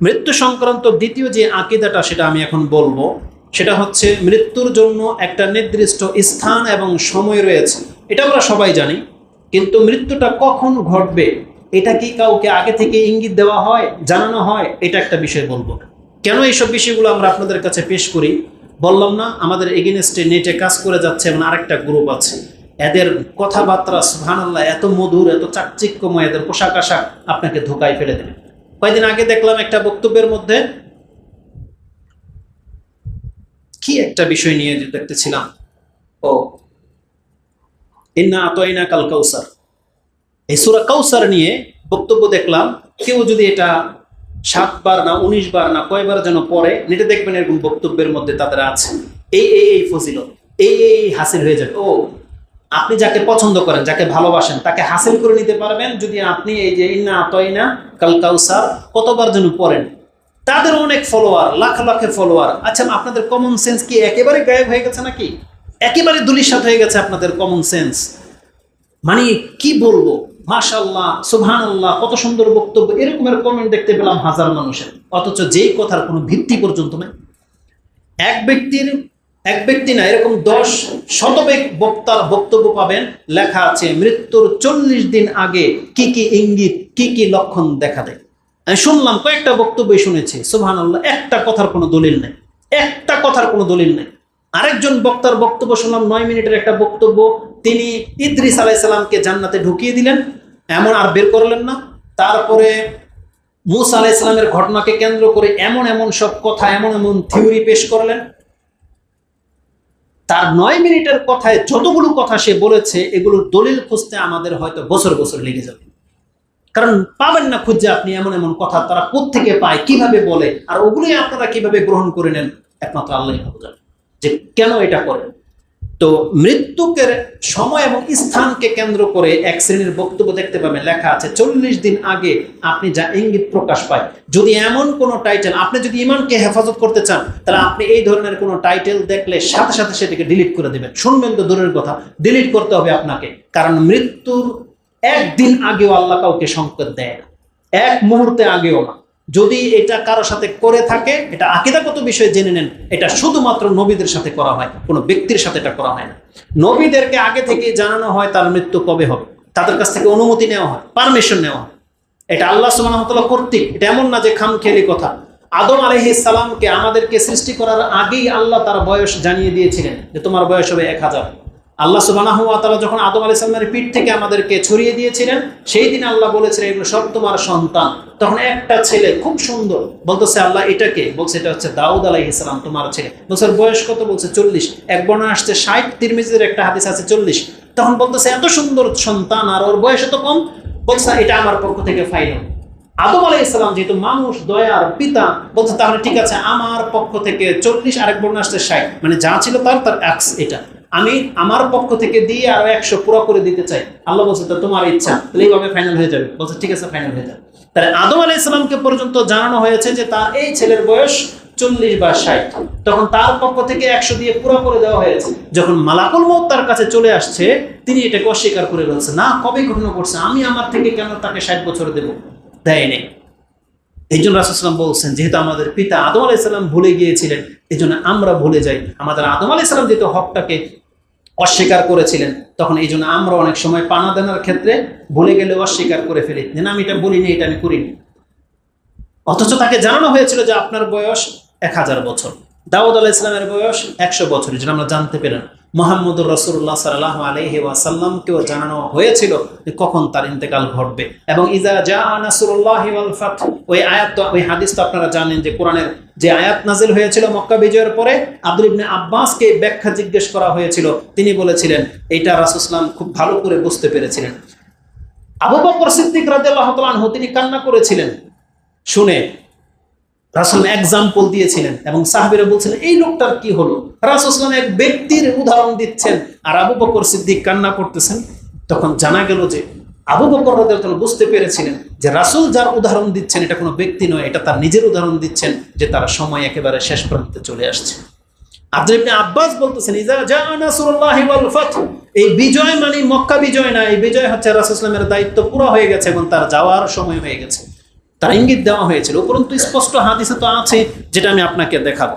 মৃত্যু সংক্রান্ত দ্বিতীয় যে আকিদাটা সেটা আমি এখন বলব, সেটা হচ্ছে মৃত্যুর জন্য একটা নির্দিষ্ট স্থান এবং সময় রয়েছে। এটা আমরা সবাই জানি, কিন্তু মৃত্যুটা কখন ঘটবে, এটা কি কাউকে আগে থেকে ইঙ্গিত দেওয়া হয়, জানানো হয়, এটা একটা বিষয় বলব কেন এইসব বিষয়গুলো আমরা আপনাদের কাছে পেশ করি? বললাম না, আমাদের এগেনস্টে নেটে কাজ করে যাচ্ছে এমন আরেকটা গ্রুপ আছে। এদের কথাবার্তা, সুবহানাল্লাহ, এত মধুর, এত চাকচিক্যময়, এদের পোশাক আশাক আপনাকে ধোকায় ফেলে দেবে। কয়েকদিন আগে দেখলাম একটা বক্তব্যের মধ্যে, কি একটা বিষয় নিয়ে দেখতেছিলাম? ও, ইন্না আতয়না কাল কাউসার। এই সুরা কাউসার নিয়ে বক্তব্য দেখলাম, কেউ যদি এটা সাতবার না উনিশ বার না, কয়বার যেন পরে নেটে দেখবেন এরকম বক্তব্যের মধ্যে তাদের আছে। এই এই এই ফজিলত এই এই হাসিল হয়ে যাবে। ও আপনি যাকে পছন্দ করেন, যাকে ভালোবাসেন, তাকে হাসিল করে নিতে পারবেন। যদি আপনি এই যে ইন্না আতয়না কাল কাউসার কতবার যেন পড়েন, তাদের অনেক ফলোয়ার লাখ লাখের ফলোয়ার আচ্ছা আপনাদের কমন সেন্স কি একেবারে গায়েব হয়ে গেছে নাকি? একেবারে দুলিশাত হয়ে গেছে আপনাদের কমন সেন্স মানে কি বলব? মাশাল্লাহ সুবহানাল্লাহ, কত সুন্দর বক্তব্য। এরকমের কমেন্ট দেখতে পেলাম হাজার মানুষের। অথচ যেই কথার কোনো ভিত্তি পর্যন্ত নেই। এক ব্যক্তির এক ব্যক্তি না, এরকম দশ শতবেগ বক্তার বক্তব্য পাবেন। লেখা আছে, মৃত্যুর চল্লিশ দিন আগে কি কি ইঙ্গিত, কি কি লক্ষণ দেখা দেয়? আমি শুনলাম, কয়েকটা বক্তব্যই শুনেছি। সুবহান আল্লাহ একটা কথার কোনো দলিল নেই। একটা কথার কোনো দলিল নেই। আরেকজন বক্তার বক্তব্য শুনলাম, নয় মিনিটের একটা বক্তব্য। তিনি ইদ্রিস আলাইসাল্লামকে জান্নাতে ঢুকিয়ে দিলেন। এমন আর বের করলেন না। তারপরে মুসা আলাইসাল্লামের ঘটনাকে কেন্দ্র করে এমন এমন সব কথা, এমন এমন থিওরি পেশ করলেন। তার নয় মিনিটের কথায় যতগুলো কথা সে বলেছে, এগুলোর দলিল খুঁজতে আমাদের হয়তো বছর বছর লেগে যাবে। কারণ পাবেন না খুঁজে আপনি এমন এমন কথা, তারা থেকে পায়, কীভাবে বলে, আর ওগুলোই আপনারা কীভাবে গ্রহণ করে নেন, একমাত্র আল্লাহ যে কেন এটা করে তো মৃত্যুকের সময় এবং স্থানকে কেন্দ্র করে এক শ্রেণির বক্তব্য দেখতে পাবেন। লেখা আছে, চল্লিশ দিন আগে আপনি যা ইঙ্গিত প্রকাশ পায়। যদি এমন কোনো টাইটেল আপনি যদি ইমানকে হেফাজত করতে চান, তাহলে আপনি এই ধরনের কোনো টাইটেল দেখলে সাথে সাথে সেটাকে ডিলিট করে দেবেন। শুনবেন তো দূরের কথা ডিলিট করতে হবে আপনাকে। কারণ মৃত্যুর একদিন আগেও আল্লাহ কাউকে সংকেত দেয় না। এক মুহূর্তে আগেও না। যদি এটা কারও সাথে করে থাকে, এটা আকিদাগত বিষয়ে জেনে নেন, এটা শুধুমাত্র নবীদের সাথে করা হয়, কোনো ব্যক্তির সাথে এটা করা হয় না। নবীদেরকে আগে থেকে জানানো হয় তার মৃত্যু কবে হবে, তাদের কাছ থেকে অনুমতি নেওয়া হয় পারমিশন নেওয়া হয়। এটা আল্লাহ সুবাহতাল্লাহ কর্তৃক, এটা এমন না যে খামখেয়ালি কথা। আদম আলহি সালামকে আমাদেরকে সৃষ্টি করার আগেই আল্লাহ তার বয়স জানিয়ে দিয়েছিলেন যে তোমার বয়স হবে এক হাজার। আল্লাহ সুবাহ যখন আদম আলি সাল্লামের পিঠ থেকে আমাদেরকে ছড়িয়ে দিয়েছিলেন, সেই দিন আল্লাহ বলেছিলেন, এগুলো সব তোমার সন্তান। তখন একটা ছেলে খুব সুন্দর বলতেছে, আল্লাহ এটাকে বলছে, এটা হচ্ছে দাউদ আলাহ ইসলাম তোমার ছেলে। বলছে বয়স কত? বলছে, চল্লিশ। এক বর্ণা আসছে, ষাট। তিরমিজের একটা হাদিস আছে, চল্লিশ। তখন বলতেছে, এত সুন্দর সন্তান, আর ওর বয়স এত কম? বলছে এটা আমার পক্ষ থেকে ফাইনাল আদম আলাই ইসলাম যেহেতু মানুষ, দয়ার পিতা, বলছে, তাহলে ঠিক আছে, আমার পক্ষ থেকে চল্লিশ। আরেক বর্ণ আসছে, ষাট। মানে যা ছিল তার তার এক্স এটা। আমি আমার পক্ষ থেকে দিয়ে আরও একশো পুরো করে দিতে চাই। আল্লাহ বলছে, তো তোমার ইচ্ছা। তাহলে এইভাবে ফাইনাল হয়ে যাবে। বলছে, ঠিক আছে ফাইনাল হয়ে যাবে। তাহলে আদম আলাই ইসলামকে পর্যন্ত জানানো হয়েছে যে তার এই ছেলের বয়স চল্লিশ বা ষাট। তখন তার পক্ষ থেকে একশো দিয়ে পুরো করে দেওয়া হয়েছে। যখন মালাকুল মত তার কাছে চলে আসছে, তিনি এটাকে অস্বীকার করে বলছে, না, কবে ঘটনা করছে আমি আমার থেকে কেন তাকে ষাট বছর দেব? দেয়নি এই জন্য রাসুসলাম বলছেন, যেহেতু আমাদের পিতা আদম আলাইসাল্লাম ভুলে গিয়েছিলেন, এই জন্য আমরা ভুলে যাই। আমাদের আদম আলাইসাল্লাম যেহেতু হকটাকে অস্বীকার করেছিলেন। তখন এই জন্য আমরা অনেক সময় পানা দেনার ক্ষেত্রে ভুলে গেলে অস্বীকার করে ফেলি। যে না, আমি এটা বলিনি, এটা আমি করিনি। অথচ তাকে জানানো হয়েছিল যে আপনার বয়স এক হাজার বছর। দাউদ আলাহ ইসলামের বয়স একশো বছর যেটা আমরা জানতে পেলাম। মোহাম্মদুর রসুল্লাহ সাল্লাহ আলহি ওয়াসাল্লামকেও জানানো হয়েছিল কখন তার ইন্তেকাল ঘটবে। এবং ইজা জা নাসুল্লাহ ওই আয়াত ওই হাদিস তো আপনারা জানেন যে কোরআনের যে আয়াত নাজিল হয়েছিল মক্কা বিজয়ের পরে আব্দুল ইবনে আব্বাসকে ব্যাখ্যা জিজ্ঞেস করা হয়েছিল। তিনি বলেছিলেন, এইটা রাসুসলাম খুব ভালো করে বুঝতে পেরেছিলেন। আবু বকর সিদ্দিক তাআলা তিনি কান্না করেছিলেন। শুনে রাসুল এক্সাম্পল দিয়েছিলেন এবং সাহাবিরা বলছিলেন, এই লোকটার কি হলো? রাসুসলাম এক ব্যক্তির উদাহরণ দিচ্ছেন। আর আবু বকর সিদ্দিক কান্না করতেছেন। তখন জানা গেল যে আবু বকর রাদিয়াল্লাহু বুঝতে পেরেছিলেন যে রাসুল যার উদাহরণ দিচ্ছেন, এটা কোনো ব্যক্তি নয়, এটা তার নিজের উদাহরণ দিচ্ছেন যে তার সময় একেবারে শেষ প্রান্তে চলে আসছে। আব্দুল আব্বাস বলতেছেন এই বিজয় মানে মক্কা বিজয় না, এই বিজয় হচ্ছে রাসূলুল্লাহের দায়িত্ব পুরো হয়ে গেছে এবং তার যাওয়ার সময় হয়ে গেছে। তার ইঙ্গিত দেওয়া হয়েছিল, উপরন্তু স্পষ্ট হাদিসে তো আছে যেটা আমি আপনাকে দেখাবো।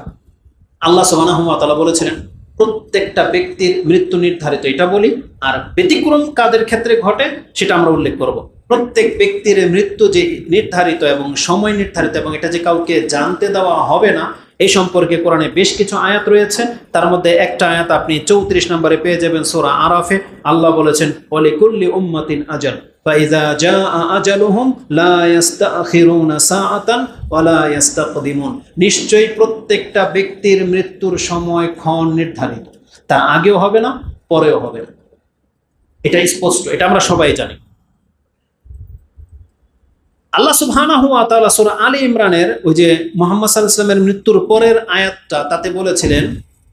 আল্লাহ সুবাহ বলেছিলেন, প্রত্যেকটা ব্যক্তির মৃত্যু নির্ধারিত, এটা বলি, আর ব্যতিক্রম কাদের ক্ষেত্রে ঘটে সেটা আমরা উল্লেখ করব। প্রত্যেক ব্যক্তির মৃত্যু যে নির্ধারিত এবং সময় নির্ধারিত এবং এটা যে কাউকে জানতে দেওয়া হবে না, এই সম্পর্কে কোরআনে বেশ কিছু আয়াত রয়েছে। তার মধ্যে একটা আয়াত আপনি চৌত্রিশ নম্বরে পেয়ে যাবেন, সোরা আরাফে। আল্লাহ বলেছেন ওলে কুল্লি উম্মাতিন আজাল। فإذا جاء أجلهم لا يستأخرون ساعة ولا يستقدمون নিশ্চয়ই প্রত্যেকটা ব্যক্তির মৃত্যুর সময় ক্ষণ নির্ধারিত তা আগেও হবে না পরেও হবে না এটা স্পষ্ট এটা আমরা সবাই জানি আল্লাহ সুবহানাহু ওয়া তাআলা সূরা আলী ইমরানের ওই যে মুহাম্মদ সাল্লাল্লাহু আলাইহি ওয়াসাল্লামের মৃত্যুর পরের আয়াতটা তাতে বলেছিলেন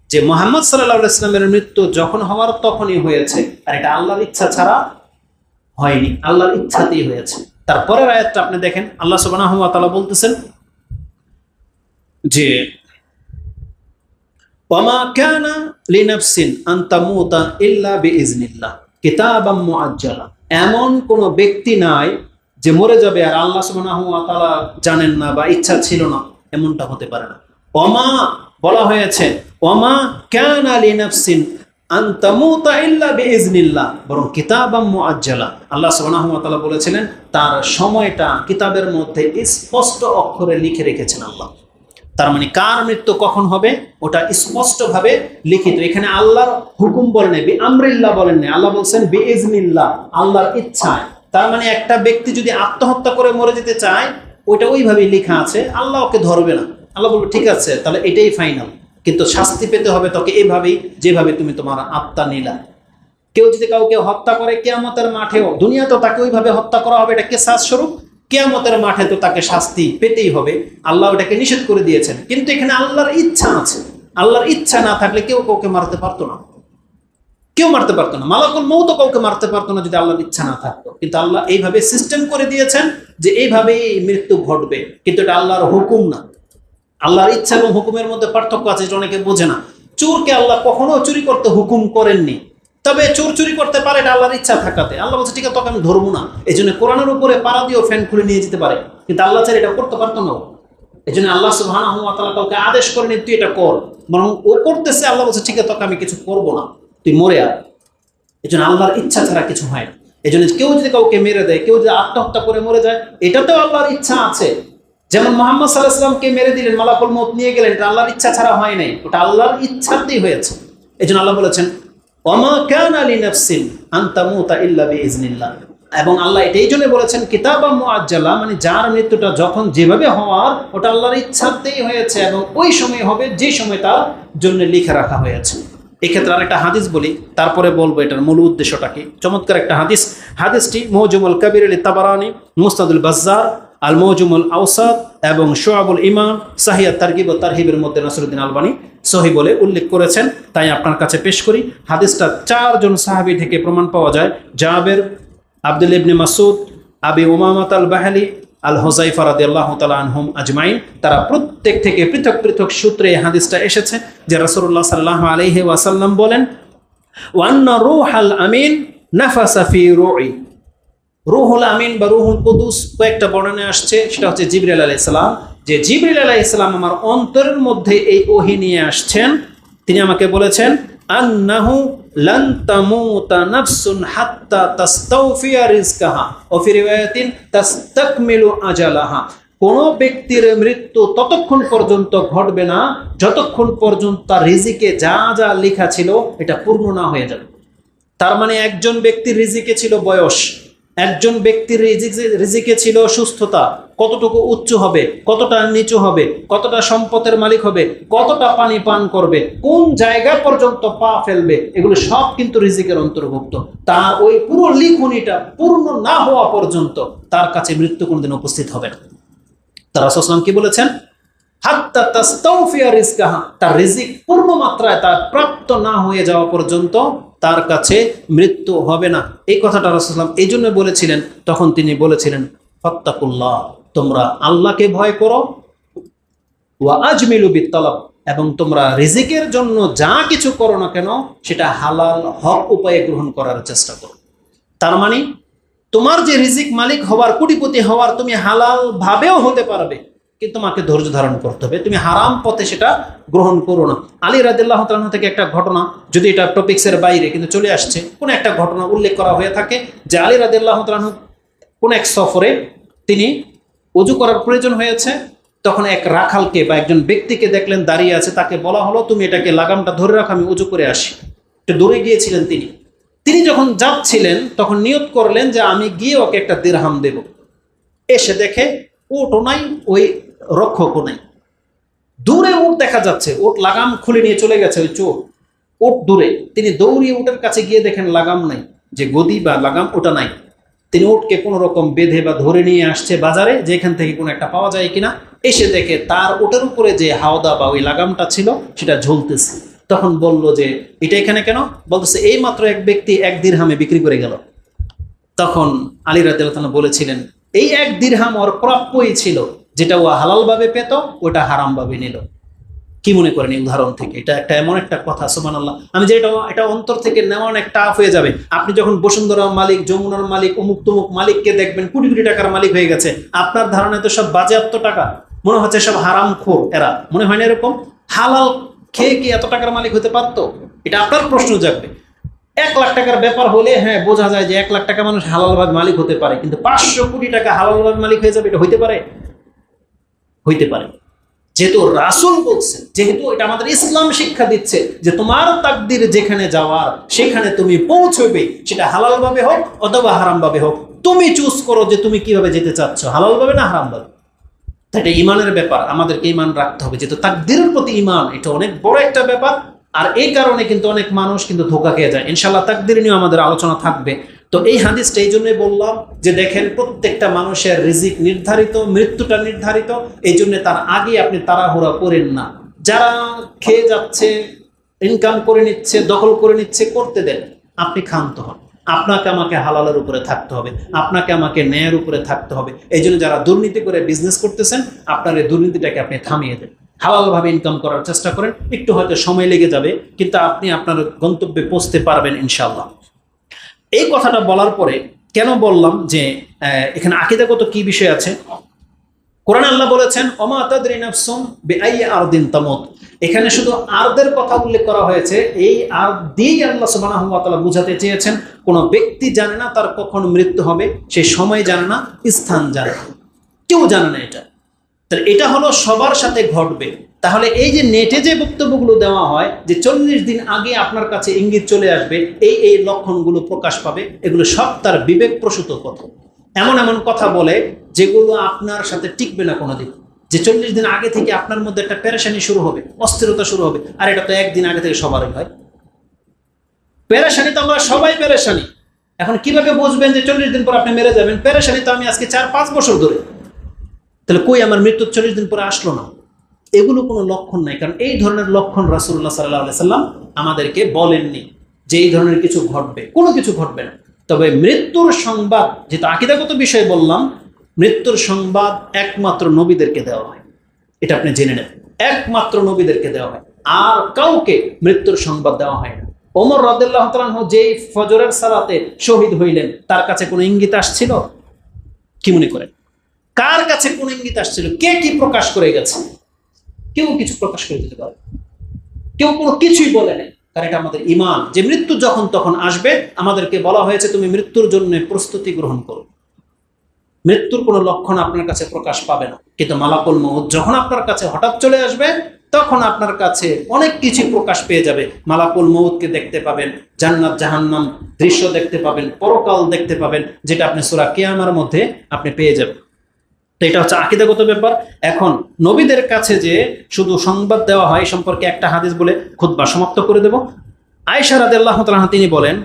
যে মোহাম্মদ সাল্লাল্লাহু আলাইহি ওয়াসাল্লামের মৃত্যু যখন হওয়ার তখনই হয়েছে আর এটা আল্লাহর ইচ্ছা ছাড়া হয়নি, আল্লাহর ইচ্ছাতেই হয়েছে। তারপরের আয়াতটা আপনি দেখেন, আল্লাহ তাআলা বলতেছেন যে কানা লিনাফসিন ইল্লা বিইজনিল্লাহ কিতাবাম মুআজ্জালা। এমন কোন ব্যক্তি নাই যে মরে যাবে আর আল্লাহ সুবহানাহু ওয়া তাআলা জানেন না বা ইচ্ছা ছিল না, এমনটা হতে পারে না। ওমা বলা হয়েছে ওমা কানা লিনাফসিন বরং কিতাবাম মুআজ্জালা। আল্লাহ সুবহানাহু বলেছিলেন, তার সময়টা কিতাবের মধ্যে স্পষ্ট অক্ষরে লিখে রেখেছেন আল্লাহ। তার মানে কার মৃত্যু কখন হবে? ওটা স্পষ্টভাবে লিখিত। এখানে আল্লাহর হুকুম বলেন বি আমরিল্লাহ বলেন না আল্লাহ বলছেন বি ইজনিল্লাহ আল্লাহর ইচ্ছায়। তার মানে একটা ব্যক্তি যদি আত্মহত্যা করে মরে যেতে চায়, ওইটা ওইভাবেই লেখা আছে, আল্লাহ ওকে ধরবে না। আল্লাহ বলবে, ঠিক আছে, তাহলে এটাই ফাইনাল কিন্তু শাস্তি পেতে হবে তোকে এভাবেই, যেভাবে তুমি তোমার আত্মা নিলা। কেউ যদি কাউকে হত্যা করে, কেয়ামতের মাঠেও, দুনিয়াতেও তাকে ওইভাবে হত্যা করা হবে, এটা কেসাস স্বরূপ। কেয়ামতের মাঠে তো তাকে শাস্তি পেতেই হবে। আল্লাহ ওটাকে নিষেধ করে দিয়েছেন। কিন্তু এখানে আল্লাহর ইচ্ছা আছে। আল্লাহর ইচ্ছা না থাকলে কেউ কাউকে মারতে পারতো না। কেউ মারতে পারতো না। মালাকুল মৌ তো কাউকে মারতে পারতো না যদি আল্লাহর ইচ্ছা না থাকতো। কিন্তু আল্লাহ এইভাবে সিস্টেম করে দিয়েছেন যে এইভাবেই মৃত্যু ঘটবে। কিন্তু এটা আল্লাহর হুকুম না। আল্লাহর ইচ্ছা এবং হুকুমের মধ্যে পার্থক্য আছে যেটা অনেকে বোঝে না। চোরকে আল্লাহ কখনো চুরি করতে হুকুম করেননি। তবে চোর চুরি করতে পারে এটা আল্লাহর ইচ্ছা থাকাতে। আল্লাহ বলছে, ঠিক আছে, তোকে আমি ধরবো না। এই জন্য কোরআনের উপরে পাড়া দিয়েও ফ্যান খুলে নিয়ে যেতে পারে। কিন্তু আল্লাহ চাই এটা করতে পারতো না। এই জন্য আল্লাহ তাআলা কাউকে আদেশ করেনি, তুই এটা কর। বরং ও করতেছে, আল্লাহ বলছে, ঠিক আছে, তোকে আমি কিছু করব না। তুই মরে আর এই জন্য আল্লাহর ইচ্ছা ছাড়া কিছু হয় না। এই জন্য কেউ যদি কাউকে মেরে দেয়, কেউ যদি আত্মহত্যা করে মরে যায়, এটাতেও আল্লাহর ইচ্ছা আছে। যেমন মোহাম্মদ সাল্লাহ সাল্লামকে মেরে দিলেন, মালাকুল মত নিয়ে গেলেন, এটা আল্লাহর ইচ্ছা ছাড়া হয় নাই। ওটা আল্লাহর ইচ্ছাতেই হয়েছে। এই জন্য আল্লাহ বলেছেন ওমা কান আলী নফসিন আন্তামুতা এবং আল্লাহ এটা জন্য বলেছেন কিতাবা মুআজ্জালা মানে যার মৃত্যুটা যখন যেভাবে হওয়ার, ওটা আল্লাহর ইচ্ছাতেই হয়েছে এবং ওই সময় হবে, যে সময় তার জন্য লিখে রাখা হয়েছে। এক্ষেত্রে আরেকটা হাদিস বলি, তারপরে বলব এটার মূল উদ্দেশ্যটা কি? চমৎকার একটা হাদিস। হাদিসটি মৌজুমুল কবির আলী তাবারানি, মুস্তাদুল বাজ্জার আল মৌজুমুল আউসাদ এবং শোয়াবুল ইমাম সাহিয়া তারগিব ও তারহিবের মধ্যে নাসরুদ্দিন আলবানি সহি বলে উল্লেখ করেছেন। তাই আপনার কাছে পেশ করি, হাদিসটা চারজন সাহাবি থেকে প্রমাণ পাওয়া যায়। জাবের, আব্দুল ইবনে মাসুদ আবি উমামাত আল বাহালি আল হোজাইফা রাদি আল্লাহ আনহুম আজমাইন। তারা প্রত্যেক থেকে পৃথক পৃথক সূত্রে এই হাদিসটা এসেছে যে রাসূলুল্লাহ সাল্লাহ আলহি ওয়াসাল্লাম বলেন, ওয়ান্না রূহাল আমিন নাফাসা ফি রুই। রুহুল আমিন বা রুহুল কুদুস কয়েকটা বর্ণনা আসছে। সেটা হচ্ছে জিবরিল আলাইহিসসালাম যে জিবরিল আলাইহিসসালাম আমার অন্তরের মধ্যে এই ওহি নিয়ে আসছেন। তিনি আমাকে বলেছেন, আন্নাহু লান তামুতা নাফসুন হাত্তা তাস্তাওফিয়া রিজকাহা। ও ফি রিওয়ায়াতিন, তাস্তাকমিলু আজালাহা। কোন ব্যক্তির মৃত্যু ততক্ষণ পর্যন্ত ঘটবে না, যতক্ষণ পর্যন্ত তার রিজিকে যা যা লেখা ছিল, এটা পূর্ণ না হয়ে যাবে। তার মানে একজন ব্যক্তির রিজিকে ছিল বয়স। একজন ব্যক্তির রিজিকে ছিল সুস্থতা। কতটুকু উচ্চ হবে, কতটা নিচু হবে, কতটা সম্পদের মালিক হবে, কতটা পানি পান করবে, কোন জায়গা পর্যন্ত পা ফেলবে, এগুলো সব কিন্তু রিজিকের অন্তর্ভুক্ত। তার ওই পুরো লিখনিটা পূর্ণ না হওয়া পর্যন্ত তার কাছে মৃত্যু কোনদিন উপস্থিত হবে না। তারা আসলাম কি বলেছেন? তার রিজিক পূর্ণ মাত্রায় তার প্রাপ্ত না হয়ে যাওয়া পর্যন্ত তার কাছে মৃত্যু হবে না। এই কথাটা রাসূলুল্লাহ এই জন্য বলেছিলেন, তখন তিনি বলেছিলেন, ফাত্তাকুল্লাহ, তোমরা আল্লাহকে ভয় করো, ওয়া আজমিলু বিত্তালাব, এবং তোমরা রিজিকের জন্য যা কিছু করো না কেন, সেটা হালাল হক উপায়ে গ্রহণ করার চেষ্টা করো। তার মানে তোমার যে রিজিক মালিক হওয়ার, কোটিপতি হওয়ার, তুমি হালাল ভাবেও হতে পারবে। কিন্তু তোমাকে ধৈর্য ধারণ করতে হবে। তুমি হারাম পথে সেটা গ্রহণ করো না। আলী তালাহ থেকে একটা ঘটনা, যদি এটা টপিক্সের বাইরে কিন্তু চলে আসছে, কোন একটা ঘটনা উল্লেখ করা হয়ে থাকে যে আলী রাদিল্লাহ তালাহ কোন এক সফরে তিনি অজু করার প্রয়োজন হয়েছে, তখন এক রাখালকে বা একজন ব্যক্তিকে দেখলেন দাঁড়িয়ে আছে, তাকে বলা হলো, তুমি এটাকে লাগামটা ধরে রাখো, আমি উজু করে আসি। একটু দূরে গিয়েছিলেন তিনি। তিনি যখন যাচ্ছিলেন, তখন নিয়ত করলেন যে আমি গিয়ে ওকে একটা দিরহাম দেব। এসে দেখে উটও নাই, ওই রক্ষকও নাই। দূরে উট দেখা যাচ্ছে ওট লাগাম খুলে নিয়ে চলে গেছে ওই চোর। ওট দূরে, তিনি দৌড়িয়ে উটের কাছে গিয়ে দেখেন লাগাম নাই, যে গদি বা লাগাম ওটা নাই। তিনি উটকে কোনো রকম বেঁধে বা ধরে নিয়ে আসছে বাজারে, যেখান থেকে কোনো একটা পাওয়া যায় কিনা। এসে দেখে তার ওটের উপরে যে হাওদা বা ওই লাগামটা ছিল, সেটা ঝুলতেছে। তখন বলল যে, এটা এখানে কেন? বলতেছে, এই মাত্র এক ব্যক্তি এক দিরহামে বিক্রি করে গেল। তখন আলী রাদিয়াল্লাহু বলেছিলেন এই এক দিরহাম ওর প্রাপ্যই ছিল, যেটা ও হালালভাবে পেত, ওটা হারামভাবে নিল। কি মনে করেন এই উদাহরণ থেকে? এটা একটা এমন একটা কথা সুমান আল্লাহ আমি যে এটা এটা অন্তর থেকে নেওয়া অনেক টাফ হয়ে যাবে। আপনি যখন বসুন্ধরা মালিক, যমুনার মালিক অমুক তমুক মালিককে দেখবেন, কোটি কোটি টাকার মালিক হয়ে গেছে। আপনার ধারণায় তো সব বাজেয়াপ্ত টাকা। মনে হচ্ছে সব হারাম খোর এরা। মনে হয় না এরকম? হালাল খেয়ে কি এত টাকার মালিক হতে পারতো? এটা আপনার প্রশ্ন জাগবে। এক লাখ টাকার ব্যাপার হলে হ্যাঁ বোঝা যায় যে এক লাখ টাকা মানুষ হালালভাবে মালিক হতে পারে, কিন্তু পাঁচশো কোটি টাকা হালালভাবে মালিক হয়ে যাবে, এটা হইতে পারে? হইতে পারে। যেহেতু রাসুল বলছে যেহেতু এটা আমাদের ইসলাম শিক্ষা দিচ্ছে যে তোমার তাকদির যেখানে যাওয়ার, সেখানে তুমি পৌঁছবে, সেটা হালাল ভাবে হোক অথবা হারাম ভাবে হোক। তুমি চুজ করো যে তুমি কীভাবে যেতে চাচ্ছ হালাল ভাবে না হারাম ভাবে তো এটা ইমানের ব্যাপার, আমাদেরকে ইমান রাখতে হবে। যেহেতু তাকদিরের প্রতি ইমান, এটা অনেক বড় একটা ব্যাপার। আর এই কারণে কিন্তু অনেক মানুষ কিন্তু ধোকা খেয়ে যায়। ইনশাল্লাহ তাকদির নিয়েও আমাদের আলোচনা থাকবে। তো এই হাদিসটা এই জন্যই বললাম যে দেখেন, প্রত্যেকটা মানুষের রিজিক নির্ধারিত, মৃত্যুটা নির্ধারিত, এই জন্য তার আগে আপনি তাড়াহুড়া করেন না। যারা খেয়ে যাচ্ছে ইনকাম করে নিচ্ছে, দখল করে নিচ্ছে, করতে দেন। আপনি ক্ষান্ত হন। আপনাকে আমাকে হালালের উপরে থাকতে হবে। আপনাকে আমাকে ন্যায়ের উপরে থাকতে হবে। এই জন্য যারা দুর্নীতি করে বিজনেস করতেছেন, আপনার এই দুর্নীতিটাকে আপনি থামিয়ে দেন। হালালভাবে ইনকাম করার চেষ্টা করেন, একটু হয়তো সময় লেগে যাবে, কিন্তু আপনি আপনার গন্তব্যে পৌঁছতে পারবেন ইনশাল্লাহ এই কথাটা বলার পরে কেন বললাম যে এখানে আকিদাগত কি বিষয় আছে? কোরআন আল্লাহ বলেছেন অমা তাদরি নাফসুম বিআইয়ি আরদিন তামুত। এখানে শুধু আরদের কথা উল্লেখ করা হয়েছে, এই আর দিয়েই আল্লাহ তাআলা বুঝাতে চেয়েছেন, কোনো ব্যক্তি জানে না তার কখন মৃত্যু হবে, সে সময় জানে না, স্থান জানে না। কেউ জানে না এটা। তাহলে এটা হলো সবার সাথে ঘটবে। তাহলে এই যে নেটে যে বক্তব্যগুলো দেওয়া হয় যে চল্লিশ দিন আগে আপনার কাছে ইঙ্গিত চলে আসবে, এই এই লক্ষণগুলো প্রকাশ পাবে, এগুলো সব তার বিবেক প্রসূত কথা। এমন এমন কথা বলে যেগুলো আপনার সাথে টিকবে না কোনোদিন। যে চল্লিশ দিন আগে থেকে আপনার মধ্যে একটা পেরেশানি শুরু হবে, অস্থিরতা শুরু হবে, আর এটা তো একদিন আগে থেকে সবারই হয়। পেরেশানি তো আমরা সবাই পেরেশানি। এখন কীভাবে বুঝবেন যে চল্লিশ দিন পর আপনি মেরে যাবেন? পেরেশানি তো আমি আজকে চার, পাঁচ বছর ধরে। তাহলে কই আমার মৃত্যুর চল্লিশ দিন পরে আসলো না? এগুলো কোনো লক্ষণ নাই, কারণ এই ধরনের লক্ষণ রাসুল্লাহ সাল্লাহ সাল্লাম আমাদেরকে বলেননি যে এই ধরনের কিছু ঘটবে। কোনো কিছু ঘটবে না। তবে মৃত্যুর সংবাদ যেহেতু আকিদাগত বিষয় বললাম, মৃত্যুর সংবাদ একমাত্র নবীদেরকে দেওয়া হয়। এটা আপনি জেনে নেন। একমাত্র নবীদেরকে দেওয়া হয়। আর কাউকে মৃত্যুর সংবাদ দেওয়া হয় না। ওমর রদুল্লাহ তালাহ যেই ফজরের সালাতে শহীদ হইলেন, তার কাছে কোনো ইঙ্গিত আসছিল? কি মনে করেন? কার কাছে কোন ইঙ্গিত আসছিল? কে কি প্রকাশ করে গেছে? কেউ কিছু প্রকাশ করে দিতে পারে। কেউ কোনো কিছুই বলে নেই, কারণ এটা আমাদের ইমান। যে মৃত্যু যখন তখন আসবে, আমাদেরকে বলা হয়েছে, তুমি মৃত্যুর জন্য প্রস্তুতি গ্রহণ করো। মৃত্যুর কোনো লক্ষণ আপনার কাছে প্রকাশ পাবে না। কিন্তু মালাকুল মৌত যখন আপনার কাছে হঠাৎ চলে আসবে, তখন আপনার কাছে অনেক কিছু প্রকাশ পেয়ে যাবে। মালাকুল মৌতকে দেখতে পাবেন, জান্নাত, জাহান্নাম দৃশ্য দেখতে পাবেন, পরকাল দেখতে পাবেন, যেটা আপনি সুরা কেয়ামার মধ্যে আপনি পেয়ে যাবেন। এটা হচ্ছে আকিদাগত ব্যাপার এখন নবীদের কাছে যে শুধু সংবাদ দেওয়া হয় এই সম্পর্কে একটা হাদিস বলে খুতবা সমাপ্ত করে দেব আয়েশা রাদিয়াল্লাহু তাআলা তিনি বলেন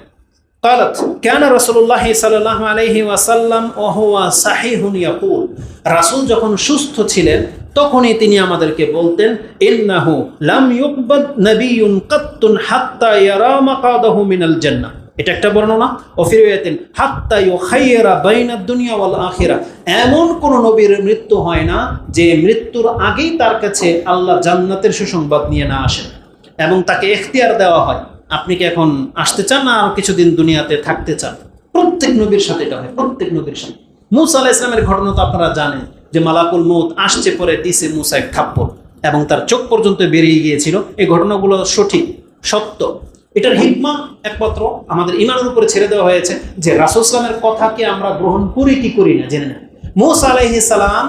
قالت كان رسول الله صلى الله عليه وسلم وهو صحيح يقول রাসূল যখন সুস্থ ছিলেন তখনই তিনি আমাদেরকে বলতেন ইন্নাহু লাম ইউকবাদ নাবিয়্যুন কাত্তুন হাত্তা ইয়ারা মাকাদাহু মিনাল জান্নাহ এটা একটা বর্ণনা। অফিরিয়াতেন হাত্তা ইউখাইয়্যারা বাইনাদ দুনিয়া ওয়াল আখিরা। এমন কোন নবীর মৃত্যু হয় না যে মৃত্যুর আগেই তার কাছে আল্লাহ জান্নাতের সুসংবাদ নিয়ে না আসেন এবং তাকে এখতিয়ার দেওয়া হয়। আপনি কি এখন আসতে চান না আর কিছুদিন দুনিয়াতে থাকতে চান? প্রত্যেক নবীর সাথে এটা হয়, প্রত্যেক নবীর সাথে। মুসা আলাহ ইসলামের ঘটনা তো আপনারা জানেন যে মালাকুল মৌত আসছে পরে দিছে মুসা এক থাপ্পড় এবং তার চোখ পর্যন্ত বেরিয়ে গিয়েছিল। এই ঘটনাগুলো সঠিক, সত্য। এটার হিকমা একমাত্র আমাদের ইমানের উপরে ছেড়ে দেওয়া হয়েছে যে রাসুল ইসলামের কথাকে আমরা গ্রহণ করি কি করি না, জেনে না মুসা আলাইহিস সালাম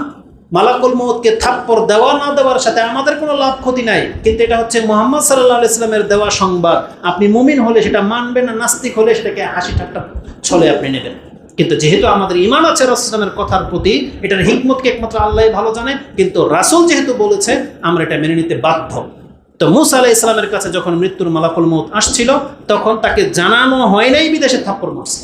মালাকুল মৌতকে থাপ্পড় দেওয়া না দেওয়ার সাথে আমাদের কোনো লাভ ক্ষতি নাই। কিন্তু এটা হচ্ছে মোহাম্মদ সাল্লাহ ইসলামের দেওয়া সংবাদ। আপনি মুমিন হলে সেটা মানবেন না, নাস্তিক হলে সেটাকে হাসি ঠাট্টা ছলে আপনি নেবেন। কিন্তু যেহেতু আমাদের ইমান আছে রাসুলের কথার প্রতি, এটার হিকমতকে একমাত্র আল্লাহ ভালো জানে। কিন্তু রাসুল যেহেতু বলেছে, আমরা এটা মেনে নিতে বাধ্য। তো মুসা আলাহ ইসলামের কাছে যখন মৃত্যুর মালাকুল মৌত আসছিল, তখন তাকে জানানো হয় নাই বিদেশে থাপ্পড় মারছে।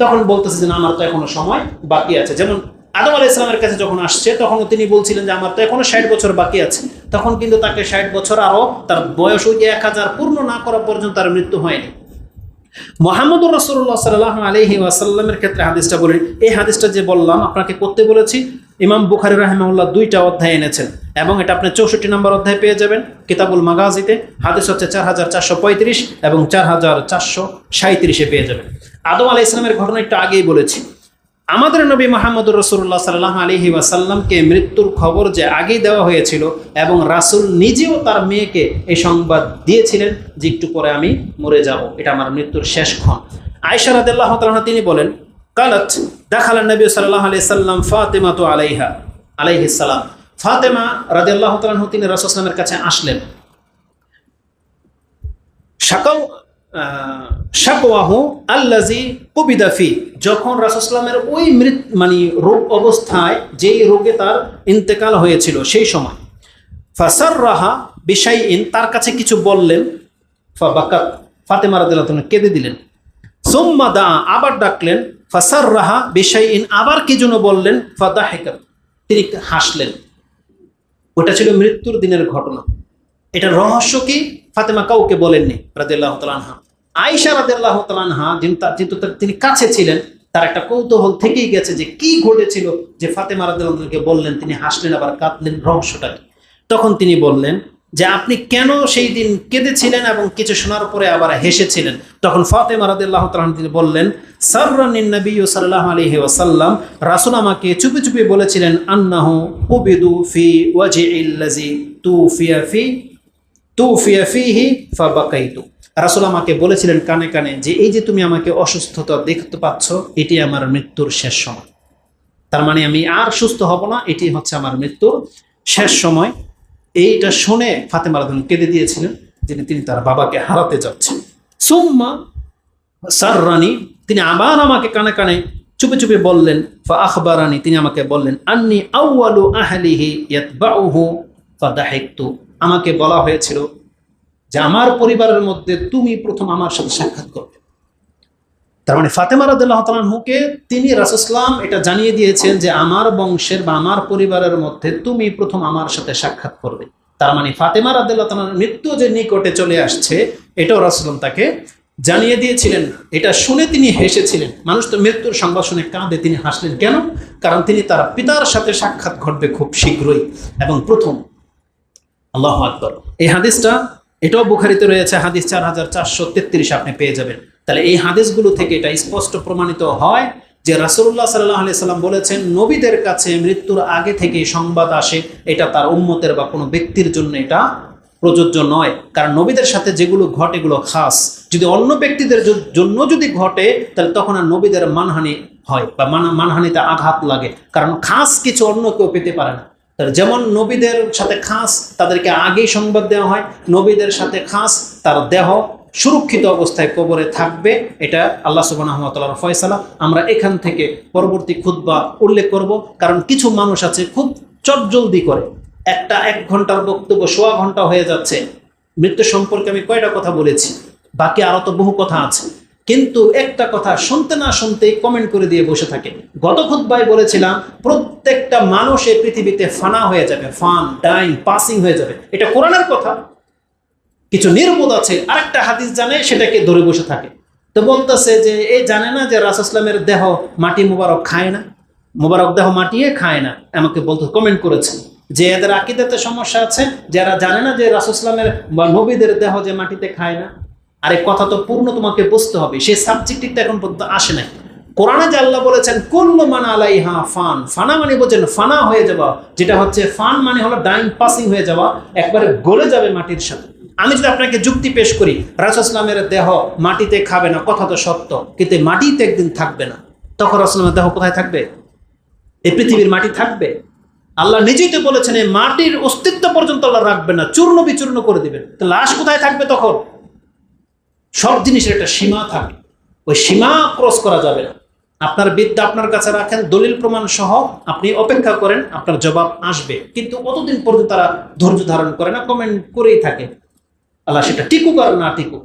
তখন বলতেছে যে, না, আমার তো এখনও সময় বাকি আছে। যেমন আদম আলাহ ইসলামের কাছে যখন আসছে তখন তিনি বলছিলেন যে, আমার তো এখনও ষাট বছর বাকি আছে। তখন কিন্তু তাকে ষাট বছর আরও তার বয়স ওই এক হাজার পূর্ণ না করা পর্যন্ত তার মৃত্যু হয়নি। মোহাম্মদুর রসুল্লাহ সাল্লাহ আলহি ওয়াসাল্লামের ক্ষেত্রে হাদিসটা বলেন এই হাদিসটা যে বললাম, আপনাকে করতে বলেছি, ইমাম বুখারি রাহেমাউল্লাহ দুইটা অধ্যায় এনেছেন এবং এটা আপনি চৌষট্টি নম্বর অধ্যায় পেয়ে যাবেন কিতাবুল মাগাজিতে। হাদিস হচ্ছে চার হাজার চারশো পঁয়ত্রিশ এবং চার হাজার চারশো সাঁত্রিশে পেয়ে যাবেন। আদম আলাহ ইসলামের ঘটনা একটু আগেই বলেছি। আমাদের নবী মোহাম্মদুর রসুল্লাহ সাল্লাহ আলহি ওয়াসাল্লামকে মৃত্যুর খবর যে আগেই দেওয়া হয়েছিল এবং রাসুল নিজেও তার মেয়েকে এই সংবাদ দিয়েছিলেন যে একটু পরে আমি মরে যাব। এটা আমার মৃত্যুর শেষ ক্ষণ। আয়সা রাদিল্লাহ তিনি বলেন, কালত দেখালেন নবী সাল্লাহ আলি সাল্লাম ফাতেমা তো আলাইহা আলাইহিসাল্লাম ফাতেমা রাদিল্লাহ তালহ তিনি রাসুলামের কাছে আসলেন। সাকাও শাকওয়াহু আল্লাজি কবিদাফি যখন রাসুসলামের ওই মৃত মানে রোগ অবস্থায়, যেই রোগে তার ইন্তেকাল হয়েছিল সেই সময় ফাসার রাহা বিশাই ইন তার কাছে কিছু বললেন, ফাবাকাত, ফাতেমা রাদিল্লাহ কেঁদে দিলেন। সোম্মা দা আবার ডাকলেন ফাসার রাহা বিশাই ইন আবার কি জন্য বললেন ফাদা হেকাত তিনি হাসলেন। ওটা ছিল মৃত্যুর দিনের ঘটনা। এটা রহস্য কি? ফাতেমা কাউকে বলেননি রাদিল্লাহ তালানহা আয়সা রাদিল্লাহ তালানহা তিনি কাছে ছিলেন, তার একটা কৌতূহল থেকেই গেছে যে কি ঘটেছিল যে ফাতেমা রাদিল্লাহকে বললেন, তিনি হাসলেন, আবার কাঁদলেন, রহস্যটা কি? তখন তিনি বললেন যে, আপনি কেন সেই দিন কেঁদেছিলেন এবং কিছু শোনার পরে আবার হেসেছিলেন? তখন ফাতেমা রাদিল্লাহ তালান তিনি বললেন সার্রানিন নবী সাল্লাহ আলহি ওয়াসাল্লাম, রাসুল আমাকে চুপি চুপি বলেছিলেন, আন্নাহু কুবিদু ফি ওয়াজি ইল্লাজি তু ফিয়া ফি তু ফিয়া ফিহি ফা বাকাইতু রাসুল আমাকে বলেছিলেন কানে কানে যে, এই যে তুমি আমাকে অসুস্থতা দেখতে পাচ্ছ, এটি আমার মৃত্যুর শেষ সময়। তার মানে আমি আর সুস্থ হব না, এটি হচ্ছে আমার মৃত্যুর শেষ সময়। এইটা শুনে ফাতেমা রাধুন কেঁদে দিয়েছিলেন, যিনি তিনি তার বাবাকে হারাতে যাচ্ছেন। সুম্মা সার রানী তিনি আবার আমাকে কানে কানে চুপে চুপে বললেন, ফা আখবারানি, তিনি আমাকে বললেন, আন্নি আউয়ালু আহলিহি ইয়াতবাউহু ফাদাহিকতু। আমাকে বলা হয়েছিল যে আমার পরিবারের মধ্যে তুমি প্রথম আমার সাথে সাক্ষাৎ করবে। তার মানে ফাতেমা রাদিল্লাহ তালাহুকে তিনি রাসুসলাম এটা জানিয়ে দিয়েছেন যে আমার বংশের বা আমার পরিবারের মধ্যে তুমি প্রথম আমার সাথে সাক্ষাৎ করবে। তার মানে ফাতেমা রাদিল্লাহ তালার মৃত্যু যে নিকটে চলে আসছে, এটাও রাসুলাম তাকে জানিয়ে দিয়েছিলেন। এটা শুনে তিনি হেসেছিলেন। মানুষ তো মৃত্যুর সংবাদ শুনে কাঁদে, তিনি হাসলেন। কেন? কারণ তিনি তার পিতার সাথে সাক্ষাৎ ঘটবে খুব শীঘ্রই। এবং প্রথম আল্লাহ আকবর। এই হাদিসটা, এটাও বুখারিতে রয়েছে, হাদিস চার হাজার চারশো তেত্রিশ আপনি পেয়ে যাবেন। তাহলে এই হাদিসগুলো থেকে এটা স্পষ্ট প্রমাণিত হয় যে রাসুল্লাহ সাল্লাহ বলেছেন, নবীদের কাছে মৃত্যুর আগে থেকে সংবাদ আসে, এটা তার উম্মতের বা কোনো ব্যক্তির জন্য এটা প্রযোজ্য নয়। কারণ নবীদের সাথে যেগুলো ঘটে, এগুলো খাস। যদি অন্য ব্যক্তিদের জন্য যদি ঘটে, তাহলে তখন আর নবীদের মানহানি হয় বা মানহানিতে আঘাত লাগে। কারণ খাস কিছু অন্য কেউ পেতে পারে না। যেমন নবীদের সাথে খাস তাদেরকে আগেই সংবাদ দেওয়া হয়, নবীদের সাথে খাস তার দেহ সুরক্ষিত অবস্থায় কবরে থাকবে, এটা আল্লাহ সুবাহর ফয়সালা। আমরা এখান থেকে পরবর্তী খুদ্া উল্লেখ করব, কারণ কিছু মানুষ আছে খুব চটজলদি করে। একটা এক ঘণ্টার বক্তব্য সোয়া ঘণ্টা হয়ে যাচ্ছে। মৃত্যু সম্পর্কে আমি কয়টা কথা বলেছি? বাকি আরও তো বহু কথা আছে। কিন্তু একটা কথা শুনতে না শুনতেই কমেন্ট করে দিয়ে বসে থাকে গত খুদ্ায় বলেছিলাম, প্রত্যেকটা মানুষ এই পৃথিবীতে ফানা হয়ে যাবে, ফান, ডাইন, পাসিং হয়ে যাবে। এটা কোরআনের কথা। কিছু নির্বোধ আছে, আরেকটা হাদিস জানে, সেটাকে ধরে বসে থাকে। তো বলতেছে যে, এ জানে না যে রাসুসলামের দেহ মাটি মুবারক খায় না? মুবারক দেহ মাটিয়ে খায় না? আমাকে বলতে কমেন্ট করেছে। যে এদের আকিদাতে সমস্যা আছে, যারা জানে না যে রাসুসলামের বা নবীদের দেহ যে মাটিতে খায় না? আরে কথা তো পূর্ণ তোমাকে বুঝতে হবে, সেই সাবজেক্টিভটা এখন পর্যন্ত আসে নাই। কোরআনে যে আল্লাহ বলেছেন, কুল্লু মান আলাইহা ফান ফানা মানে বোঝেন ফানা হয়ে যাওয়া, যেটা হচ্ছে ফান মানে হলো ডাইং পাসিং হয়ে যাওয়া, একবারে গলে যাবে মাটির সাথে। আমি যদি আপনাকে যুক্তি পেশ করি রাসুসলামের দেহ মাটিতে খাবে না, কথা তো সত্য, কিন্তু মাটিতে একদিন থাকবে না। তখন রাসুলামের দেহ কোথায় থাকবে? এই পৃথিবীর মাটি থাকবে। আল্লাহ নিজেই তো বলেছেন, এই মাটির অস্তিত্ব পর্যন্ত আল্লাহ রাখবে না চূর্ণ বিচূর্ণ করে দিবেন। তো লাশ কোথায় থাকবে তখন? সব জিনিসের একটা সীমা থাকে ওই সীমা ক্রস করা যাবে না। আপনার বিদ্যা আপনার কাছে রাখেন, দলিল প্রমাণ সহ আপনি অপেক্ষা করেন, আপনার জবাব আসবে। কিন্তু কতদিন পর্যন্ত তারা ধৈর্য ধারণ করে না কমেন্ট করেই থাকে। আল্লাহ সেটা টিকুক আর না টিকুক।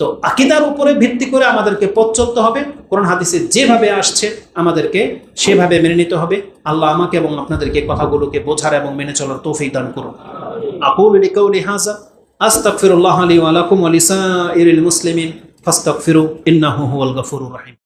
তো আকিদার উপরে ভিত্তি করে আমাদেরকে পথ চলতে হবে। কোরআন হাদিসে যেভাবে আসছে, আমাদেরকে সেভাবে মেনে নিতে হবে। আল্লাহ আমাকে এবং আপনাদেরকে কথাগুলোকে বোঝার এবং মেনে চলার তৌফিক দান করুন। আকুল হাজা أستغفر الله لي ولكم ولسائر المسلمين فاستغفروا إنه هو الغفور الرحيم.